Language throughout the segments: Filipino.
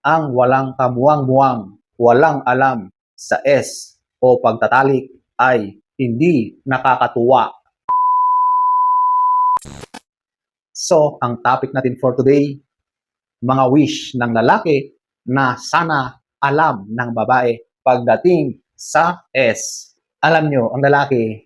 ang walang kamuwang-muwang, walang alam sa S o pagtatalik ay hindi nakakatuwa. So, ang topic natin for today, mga wish ng lalaki na sana alam ng babae pagdating sa S. Alam nyo, ang lalaki,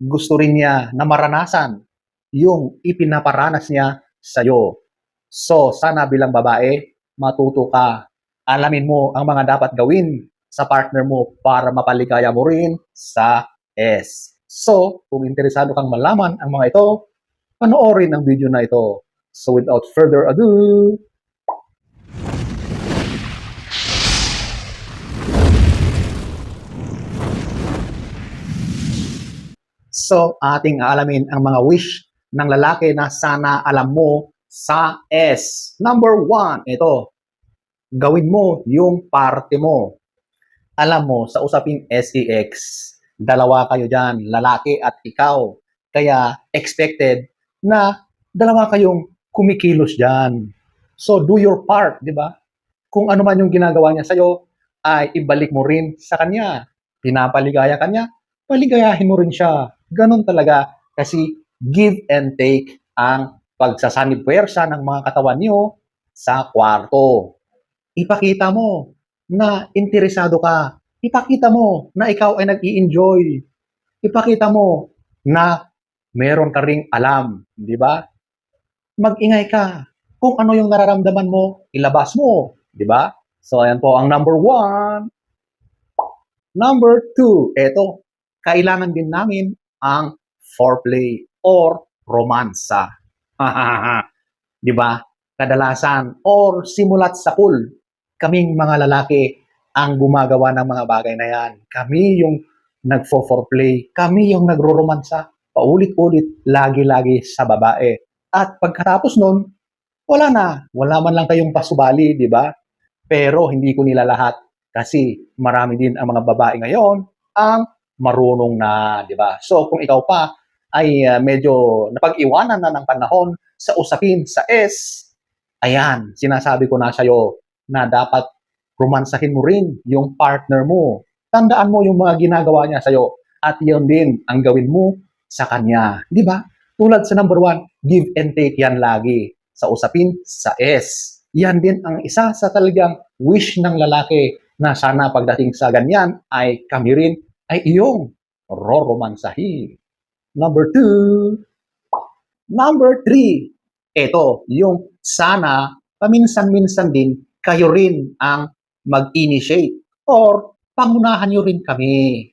gusto rin niya na maranasan yung ipinaparanas niya sa'yo. So, sana bilang babae, matuto ka. Alamin mo ang mga dapat gawin sa partner mo para mapaligaya mo rin sa S. So, kung interesado kang malaman ang mga ito, panoorin ang video na ito. So, without further ado, So, ating aalamin ang mga wish ng lalaki na sana alam mo sa S. Number one, ito. Gawin mo yung parte mo. Alam mo, sa usaping SEX, dalawa kayo dyan, lalaki at ikaw. Kaya expected na dalawa kayong kumikilos dyan. So, do your part, di ba? Kung ano man yung ginagawa niya sa'yo, ay ibalik mo rin sa kanya. Pinapaligaya kanya, paligayahin mo rin siya. Ganon talaga kasi give and take ang pagsasanib puwersa ng mga katawan niyo sa kwarto. Ipakita mo na interesado ka. Ipakita mo na ikaw ay nag-i-enjoy. Ipakita mo na meron ka ring alam, di ba? Mag-ingay ka. Kung ano yung nararamdaman mo, ilabas mo, di ba? So, ayan po ang number one. Number two, eto, kailangan din namin ang foreplay or romansa. Di ba? Kadalasan or simulat sa pool, kaming mga lalaki ang gumagawa ng mga bagay na yan. Kami yung nagfo-foreplay, kami yung nagro-romansa, paulit-ulit, lagi-lagi sa babae. At pagkatapos nun, wala na. Wala man lang kayong pasubali, di ba? Pero hindi ko nila lahat kasi marami din ang mga babae ngayon ang marunong na, di ba? So kung ikaw pa ay uh, medyo napag-iwanan na ng panahon sa usapin sa S, ayan, sinasabi ko na sa'yo na dapat romansahin mo rin yung partner mo. Tandaan mo yung mga ginagawa niya sa'yo at yun din ang gawin mo sa kanya. Di ba? Tulad sa number one, give and take yan lagi sa usapin sa S. Yan din ang isa sa talagang wish ng lalaki na sana pagdating sa ganyan ay kami rin ay iyong roromansahin. Number two. Number three. Ito, yung sana paminsan-minsan din kayo rin ang mag-initiate or pangunahan nyo rin kami.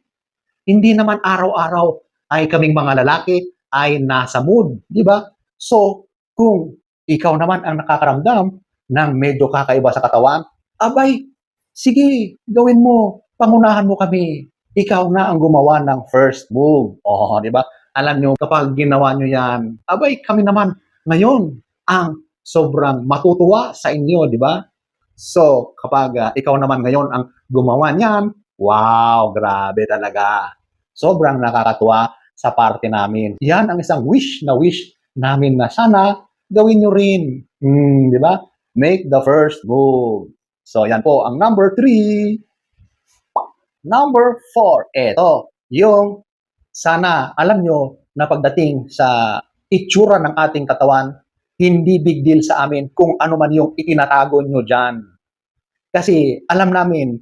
Hindi naman araw-araw ay kaming mga lalaki ay nasa mood, di ba? So, kung ikaw naman ang nakakaramdam ng medyo kakaiba sa katawan, abay, sige, gawin mo, pangunahan mo kami. Ikaw na ang gumawa ng first move. Oh, di ba? Alam nyo, kapag ginawa nyo yan, abay, kami naman ngayon ang sobrang matutuwa sa inyo, di ba? So, kapag uh, ikaw naman ngayon ang gumawa niyan, wow, grabe talaga. Sobrang nakakatuwa sa parte namin. Yan ang isang wish na wish namin na sana gawin nyo rin. Hmm, di ba? Make the first move. So, yan po ang number three. Number four, eto, yung sana alam nyo na pagdating sa itsura ng ating katawan, hindi big deal sa amin kung ano man yung itinatago nyo dyan. Kasi alam namin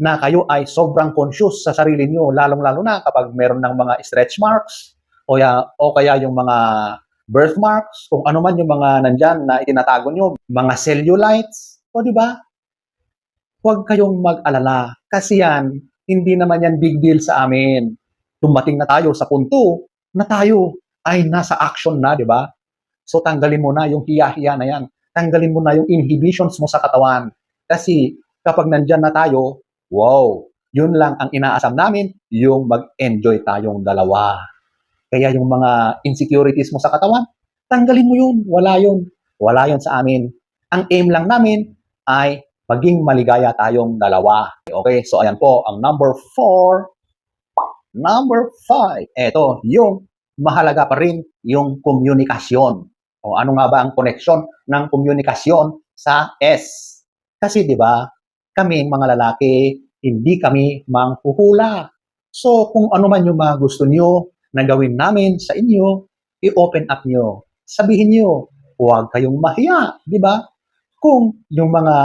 na kayo ay sobrang conscious sa sarili nyo, lalong-lalo na kapag meron ng mga stretch marks o, ya, o kaya yung mga birthmarks, kung ano man yung mga nandyan na itinatago nyo, mga cellulites, o di ba? Huwag kayong mag-alala kasi yan, hindi naman yan big deal sa amin. Dumating na tayo sa punto na tayo ay nasa action na, di ba? So tanggalin mo na yung hiya-hiya na yan. Tanggalin mo na yung inhibitions mo sa katawan. Kasi kapag nandyan na tayo, wow, yun lang ang inaasam namin, yung mag-enjoy tayong dalawa. Kaya yung mga insecurities mo sa katawan, tanggalin mo yun. Wala yun. Wala yun sa amin. Ang aim lang namin ay maging maligaya tayong dalawa. Okay, so ayan po, ang number four. Number five, eto, yung mahalaga pa rin yung komunikasyon. O ano nga ba ang koneksyon ng komunikasyon sa S? Kasi 'di ba, kami mga lalaki, hindi kami manghuhula. So kung ano man yung mga gusto niyo na gawin namin sa inyo, i-open up nyo. Sabihin nyo, huwag kayong mahiya, di ba? Kung yung mga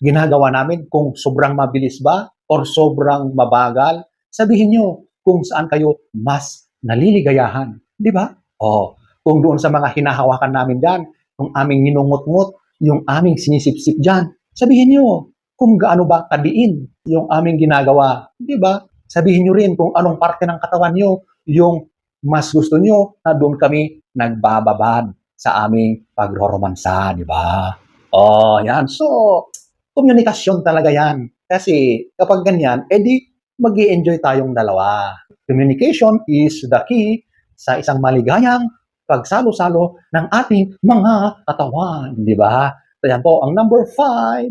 ginagawa namin, kung sobrang mabilis ba or sobrang mabagal, sabihin nyo kung saan kayo mas naliligayahan, di ba? O, kung doon sa mga hinahawakan namin dyan, yung aming ninungut-ngut, yung aming sinisip-sip dyan, sabihin nyo kung gaano ba kadiin yung aming ginagawa, di ba? Sabihin nyo rin kung anong parte ng katawan nyo yung mas gusto nyo na doon kami nagbababad sa aming pagroromansa, di ba? Oh, yan. So, komunikasyon talaga yan. Kasi kapag ganyan, edi mag enjoy tayong dalawa. Communication is the key sa isang maligayang pagsalo-salo ng ating mga katawan, di ba? So, yan po ang number five.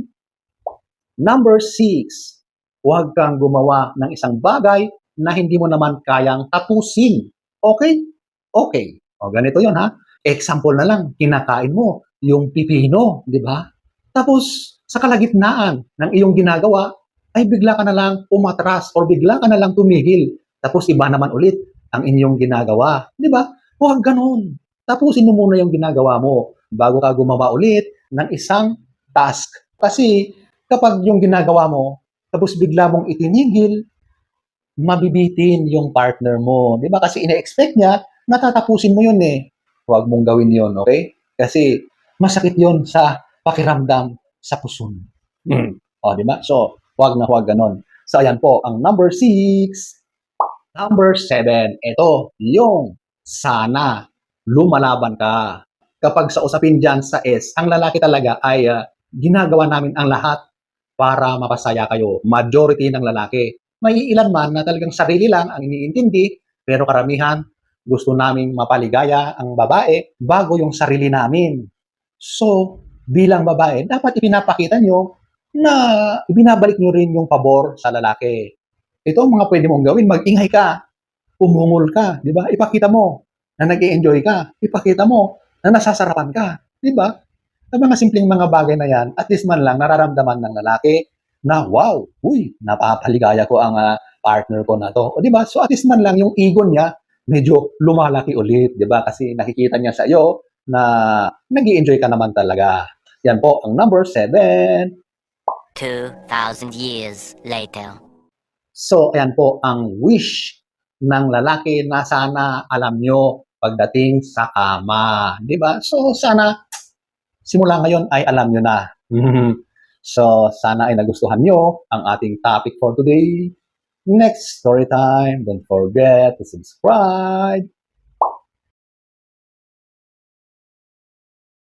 Number six, huwag kang gumawa ng isang bagay na hindi mo naman kayang tapusin. Okay? Okay. O ganito yon ha. Example na lang, kinakain mo yung pipino, di ba? Tapos, sa kalagitnaan ng iyong ginagawa, ay bigla ka na lang umatras or bigla ka na lang tumigil. Tapos iba naman ulit ang inyong ginagawa. Di ba? Huwag ganun. Tapusin mo muna yung ginagawa mo bago ka gumawa ulit ng isang task. Kasi kapag yung ginagawa mo, tapos bigla mong itinigil, mabibitin yung partner mo. Di ba? Kasi ina-expect niya, natatapusin mo yun eh. Huwag mong gawin yun, okay? Kasi masakit yun sa pakiramdam sa puson. Mm. O, di ba? So, huwag na huwag ganon. So, ayan po, ang number six. Number seven, ito, yung sana lumalaban ka. Kapag sa usapin dyan sa S, ang lalaki talaga ay ah, ginagawa namin ang lahat para mapasaya kayo. Majority ng lalaki. May ilan man na talagang sarili lang ang iniintindi, pero karamihan gusto naming mapaligaya ang babae bago yung sarili namin. So, bilang babae, dapat ipinapakita nyo na ibinabalik nyo rin yung pabor sa lalaki. Ito ang mga pwede mong gawin. Mag-ingay ka. Umungol ka. Di ba? Ipakita mo na nag enjoy ka. Ipakita mo na nasasarapan ka. Di ba? Sa mga simpleng mga bagay na yan, at least man lang nararamdaman ng lalaki na wow, uy, napapaligaya ko ang ah, partner ko na to. O di ba? So at least man lang yung ego niya medyo lumalaki ulit, di ba? Kasi nakikita niya sa iyo na nag enjoy ka naman talaga. Yan po ang number seven. 2,000 years later. So, ayan po ang wish ng lalaki na sana alam nyo pagdating sa kama. Di ba? So, sana simula ngayon ay alam nyo na. so, sana ay nagustuhan nyo ang ating topic for today. Next story time. Don't forget to subscribe